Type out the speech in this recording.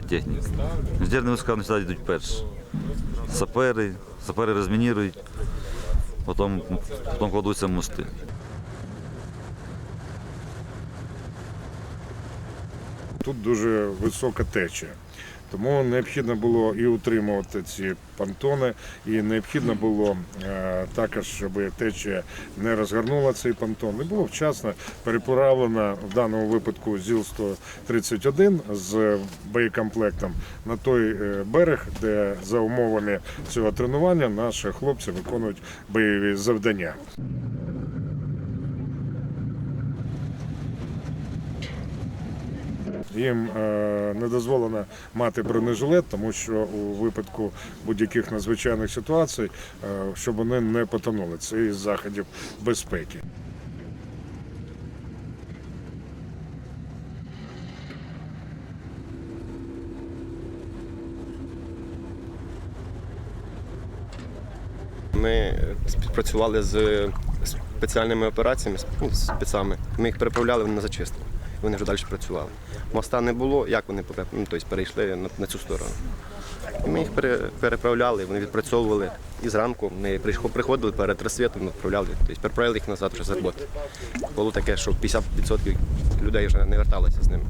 техніка. Інженерні війська вони завжди йдуть перші. Сапери, сапери розмінірують, потім, потім кладуться мости. Тут дуже висока течія. Тому необхідно було і утримувати ці понтони, і необхідно було е, також, щоб течія не розгорнула цей понтон. І було вчасно переправлено в даному випадку ЗІЛ-131 з боєкомплектом на той е, берег, де за умовами цього тренування наші хлопці виконують бойові завдання. Їм е, не дозволено мати бронежилет, тому що у випадку будь-яких надзвичайних ситуацій, е, щоб вони не потонули. Це із заходів безпеки. Ми співпрацювали з спеціальними операціями, ну, з спецами. Ми їх переправляли на зачистку. Вони вже далі працювали. Моста не було, як вони ну, тобто перейшли на, цю сторону. І ми їх пере- переправляли, вони відпрацьовували. І зранку ми приходили перед розсвітом, відправляли, тобто переправляли їх назад вже з роботи. Було таке, що 50% людей вже не верталися з ними.